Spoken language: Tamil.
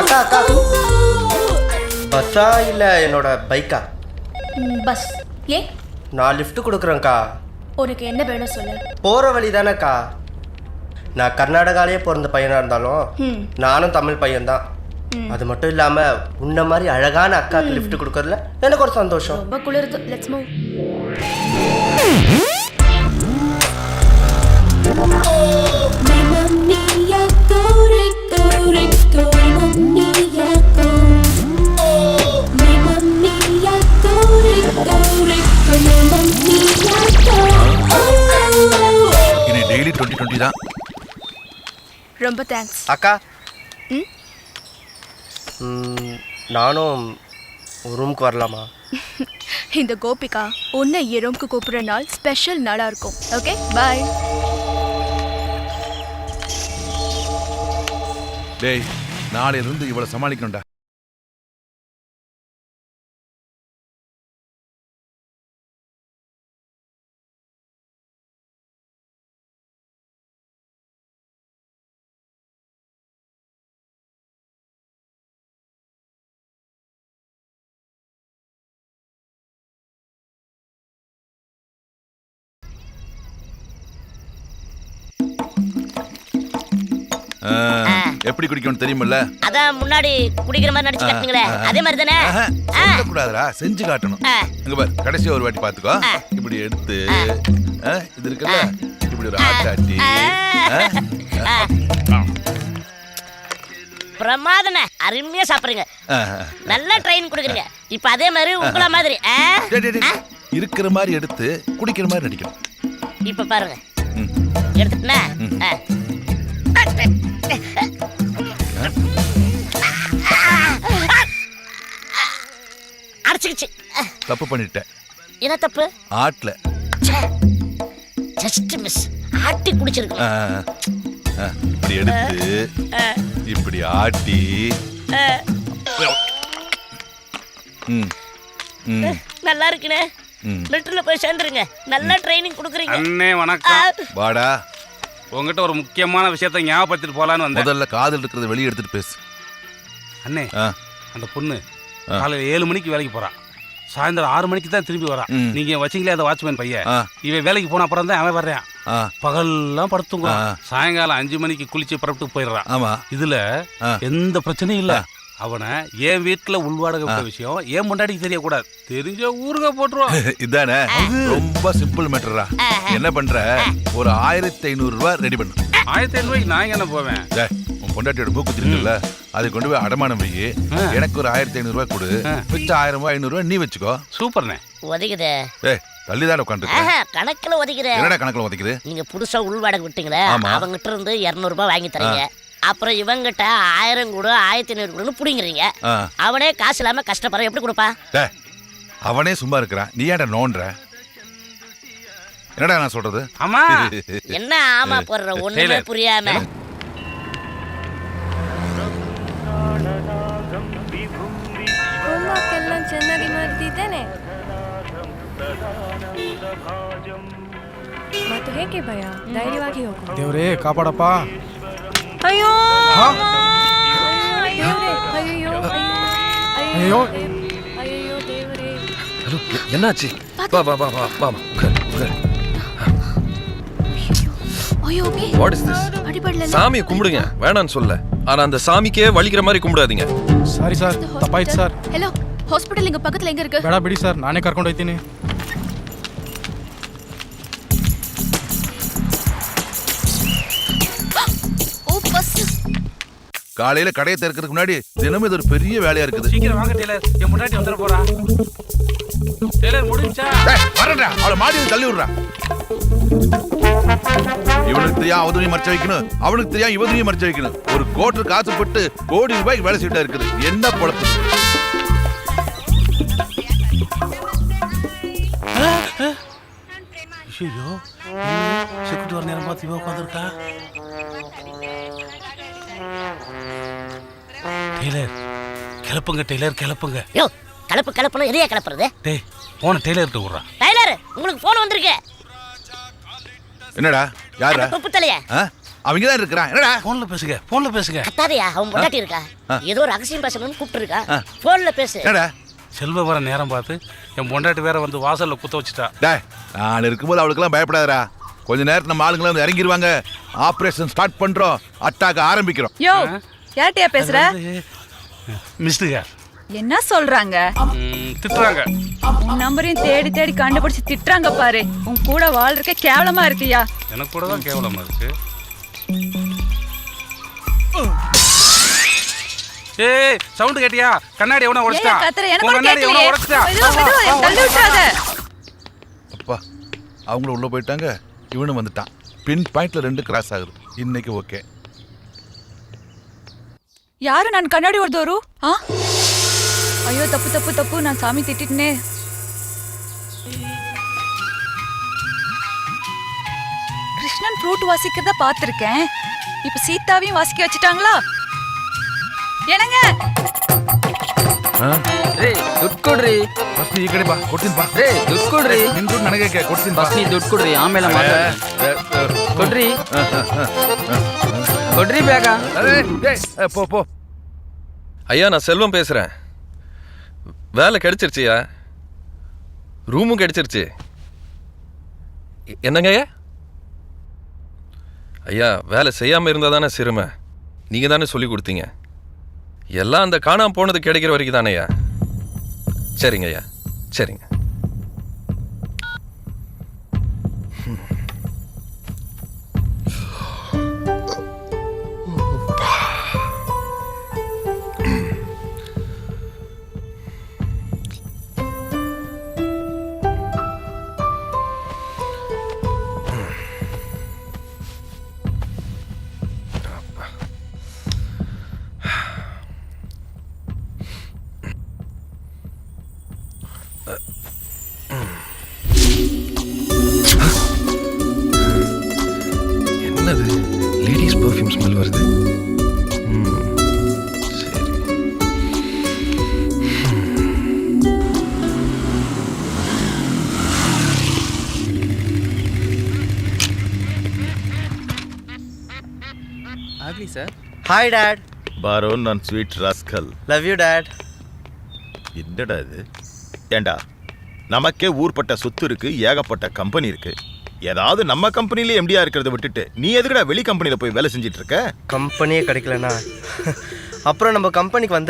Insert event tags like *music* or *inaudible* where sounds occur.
அக்கா அக்கா. பஸ்ஸா இல்லை என்னோட பைக்கா பஸ் ஏ நான் லிஃப்ட் கொடுக்குறேன்க்கா. உனக்கு என்ன வேணும் சொல்லு. போகிற வழி தானேக்கா. நான் கர்நாடகாலேயே பிறந்த பையனாக இருந்தாலும் நானும் தமிழ் பையன்தான். அது மட்டும் இல்லாமல் உன்ன மாதிரி அழகான அக்காவுக்கு லிஃப்ட் கொடுக்கறதுல எனக்கு ஒரு சந்தோஷம். ரொம்ப குளிருது. லெட்ஸ் மூவ் Mamma ரொம்ப தேங்க்ஸ். அக்கா. ம்? ம், நானும் ரூமுக்கு வரலாமா? *laughs* இந்த கோபிகா உன்னை என் ரூம்க்கு கூப்பிடுற நாள் ஸ்பெஷல் நாளா இருக்கும். ஓகே பாய் டேய் நாளையில இருந்து இவளை சமாளிக்கணும்டா. எப்படி குடிக்கணும் தெரியுமில்ல? அதான் முன்னாடி குடிக்கிற மாதிரி நடிச்சு காட்டுங்களே அதே மாதிரி தானே சொல்லக்கூடாதுடா செஞ்சு காட்டணும். ஆ. அங்க பாரு கடைசியா ஒரு வாட்டி பாத்துக்கோ. இப்படி எடுத்து இது இருக்குல்ல? இப்படி ஒரு ஆட்டாட்டி. பிரமாதன அருமையா சாப்பிடுறீங்க. நல்ல ட்ரெயின் கொடுக்குறீங்க. இப்ப அதே மாதிரி உங்கள மாதிரி? இருக்கிற மாதிரி எடுத்து குடிக்கிற மாதிரி நடிக்கணும். இப்ப பாருங்க. ம். அடிச்சுக்கிச்சு. தப்பு பண்ணிட்டேன். என்ன தப்பு? ஆட்ல. ஜஸ்ட் மிஸ் ஆட்டி குடிச்சிருக்கு இப்படி எடுத்து இப்படி ஆட்டி. நல்லா இருக்குண்ணே. லிட்டர்ல போய் சேர்ந்துருங்க. நல்ல ட்ரைனிங் கொடுக்குறீங்க. அண்ணே வணக்கம். வாடா. உங்ககிட்ட ஒரு முக்கியமான விஷயத்த ஞாபகப்படுத்திட்டு போலான்னு வந்தேன். முதல்ல காதல் இருக்கிறத வெளியே எடுத்துட்டு பேசு. அண்ணே ஆ, அந்த பொண்ணு. காலையில ஏழு மணிக்கு வேலைக்கு போறா. சாயந்தரம் ஆறு மணிக்கு தான் திரும்பி வரா. நீங்க வச்சீங்களே அந்த வாட்ச்மேன் பையன். ஆ, இவன் வேலைக்கு போன அப்புறம் தான் அவன் வர்றான். ஆ, பகல்லாம் படுத்துங்க ஆ. சாயங்காலம் அஞ்சு மணிக்கு குளிச்சு புறப்பட்டு போயிடுறான். ஆமா. இதுல ஆ. எந்த பிரச்சனையும் இல்ல. அவனை என் வீட்டுல உள்வாடகை விட்ட விஷயம் ஏன் முன்னாடிக்கு தெரியக்கூடாது. தெரிஞ்ச ஊருக போட்டுருவான். *laughs* இதானே? ரொம்ப சிம்பிள் மேட்டரா என்ன பண்ற? ஒரு ஆயிரத்தி ஐநூறு ரூபாய் ரெடி பண்ணு. ஆயிரத்தி ஐநூறுவாய்க்கு நான் என்ன போவேன்? உன் பொண்டாட்டியோட மூக்கு இருக்குல்ல அதை கொண்டு போய் அடமானம் வை. எனக்கு ஒரு ஆயிரத்தி ஐநூறு ரூபாய் கொடு. மிச்சம் ஆயிரம் ரூபாய் ஐநூறு ரூபாய் நீ வச்சுக்கோ. சூப்பர்ண்ணே. ஒதுக்குதே. ஏய் தள்ளிதான் உட்காந்துருக்க? ஆஹா, கணக்குல ஒதுக்குறேன் என்னடா கணக்குல உதைக்குது நீங்க புதுசா உள்வாடகை விட்டீங்களே ஆமா. அவங்கிட்ட இருந்து இருநூறு ரூபாய் வாங்கி தரீங்க. அப்புறம் இவங்கிட்ட ஆயிரம் கூட ஆயிரத்தி ஐநூறு கூடன்னு புடிங்கிறீங்க ஆ. அவனே காசு இல்லாம கஷ்டப்படுற எப்படி கொடுப்பா டேய், அவனே சும்மா இருக்கிறான் நீ ஏன்டா நோன்ற என்னடா நான் சொல்றது ஆமா *laughs* என்ன ஆமா போடுற ஒண்ணுமே டெய்லர். புரியாம ಹೋಮ್ವರ್ಕೆಲ್ಲ ಚೆನ್ನಾಗಿ ಮಾಡ್ತಿದ್ದೇನೆ ಮತ್ತೆ ಹೇಗೆ ಭಯ ಧೈರ್ಯವಾಗಿ ಹೋಗು ದೇವ್ರೇ ಕಾಪಾಡಪ್ಪ ಅಯ್ಯೋ ಹಾ? ದೇವ್ರೇ ಅಯ್ಯೋ ಅಯ್ಯೋ. ಅಯ್ಯೋ ದೇವರೇ ஹலோ என்னாச்சு வா வா வா வா வா ஐயோ ஓகே வாட் இஸ் திஸ் அடிபடல சாமியை கும்பிடுங்க வேணான்னு சொல்ல ஆனா அந்த சாமிக்கே வலிக்கிற மாதிரி கும்பிடாதீங்க ಸಾರಿ ಸರ್ ತಪ್ಪಾಯ್ತು ಸರ್ ஹலோ ஹாஸ்பிடல் இங்க பக்கத்துல எங்க இருக்கு ಬೇಡ ಬಿಡಿ ಸರ್ ನಾನೇ ಕರ್ಕೊಂಡು ಹೋಗ್ತೀನಿ காலையில கடையை திறக்கிறதுக்கு முன்னாடி தினமும் இது ஒரு பெரிய வேலையா இருக்குது. சீக்கிரம் வாங்க டெய்லர். என் முன்னாடி வந்துட போறா. டெய்லர் முடிஞ்சா? டேய், வரேன்டா. அவளை மாடி தள்ளி விடுறா. இவனுக்கு தெரியா அவதுரையும் மறைச்சு வைக்கணும். அவனுக்கு தெரியா இவதுரையும் மறைச்சு வைக்கணும். ஒரு கோட்டு காசுப்பட்டு கோடி ரூபாய்க்கு வேலை செய்யிட்டா இருக்குது. என்ன பொழப்பு? ஐயோ செக்யூரிட்டி வர நேரம் பார்த்து இவன் உட்காந்துருக்கா? டெய்லர். கிளப்புங்க டெய்லர் கிளப்புங்க. யோ கலப்பு கலப்புன்னு எதையா கிளப்புறது? டேய் போன டெய்லர்கிட்ட விட்றான் டைலர் உங்களுக்கு போன் வந்திருக்கு. என்னடா யாரா தொப்பு தலைய ஆ? அவங்க தான் இருக்கிறான். என்னடா? போன்ல பேசுங்க போன்ல பேசுங்க. கத்தாதையா அவன் பொண்டாட்டி இருக்கா? ஏதோ ரகசியம் பேசணும்னு கூப்பிட்டு இருக்கா போன்ல பேசு. என்னடா? செல்வ வர நேரம் பார்த்து என் பொண்டாட்டி வேற வந்து வாசல்ல குத்த வச்சுட்டா. டேய் நான் இருக்கும்போது அவளுக்கெல்லாம் பயப்படாதடா. கொஞ்ச நேரத்துல நம்ம ஆளுங்களாம் வந்து இறங்கிடுவாங்க ஆபரேஷன் ஸ்டார்ட் பண்றோம். அட்டாக் ஆரம்பிக்கிறோம். யோ யார்கிட்டயா பேசுற? மிஸ்டுங்க என்ன சொல்றாங்க? திட்டுறாங்க. உன் நம்பரையும் தேடி தேடி கண்டுபிடிச்சு திட்டுறாங்க பாரு. உன் கூட வாழ்றதுக்கே கேவலமா இருக்குயா? எனக்கு கூட தான் கேவலமா இருக்கு. ஏய் சவுண்ட் கேட்டியா? கண்ணாடி எவனா உடைச்சிட்டா? ஏன் கத்துற எனக்கு கண்ணாடி எவனா என்னை தள்ளி விட்டுறாத. அப்பா அவங்களும் உள்ள போயிட்டாங்க. இவனும் வந்துட்டான். பின் பாயிண்ட்ல ரெண்டு கிராஸ் ஆகுது. இன்னைக்கு ஓகே யாரு நான் கண்ணாடி வருதோரு ஆ ஐயோ தப்பு தப்பு தப்பு நான் சாமி திட்டிட்டனே கிருஷ்ணன் ஃப்ரூட் வாசிக்கிறத பார்த்திருக்கேன் இப்ப சீதாவையும் வாசிக்க வச்சுட்டாங்களா என்னங்க ರೇ ದುಡ್ಡು ಕೊಡ್ರಿ ಫಸ್ಟ್ ಈ ಕಡೆ ಬಾ ಕೊಡ್ತೀನಿ ಬಾ ರೇ ದುಡ್ಡು ಕೊಡ್ರಿ ನಿನ್ ದುಡ್ಡು ನನಗೆ ಕೇ- ಕೊಡ್ತೀನಿ ಬಾ ಫಸ್ಟ್ ನೀ ದುಡ್ಡು ಕೊಡ್ರಿ ಆಮೇಲೆ ಮಾತಾಡ್ತೀನಿ. ಕೊಡ್ರಿ சொல்றி பேக்கா போ போ. ஐயா நான் செல்வம் பேசுறேன். வேலை கிடைச்சிருச்சியா? ரூமும் கிடைச்சிருச்சு. எ- என்னங்க ஐயா? ஐயா வேலை செய்யாம இருந்தா தானே சிறுமை. நீங்க தானே சொல்லி கொடுத்தீங்க. எல்லாம் அந்த காணாம போனது கிடைக்கிற வரைக்கும் தானே ஐயா? சரிங்க ஐயா சரிங்க. ஹாய் டேட் பாரோ நான் sweet rascal love you dad என்னடா இது? ஏண்டா நமக்கே ஊர்பட்ட சொத்து இருக்கு ஏகப்பட்ட கம்பெனி இருக்கு. ஏதாவது நம்ம கம்பெனில எம்டியா இருக்கிறத விட்டுட்டு நீ எதுக்குடா வெளி கம்பெனில போய் வேலை செஞ்சிட்டு இருக்க? கம்பெனியே கிடைக்கலனா அப்புறம் நம்ம கம்பெனிக்கு வந்து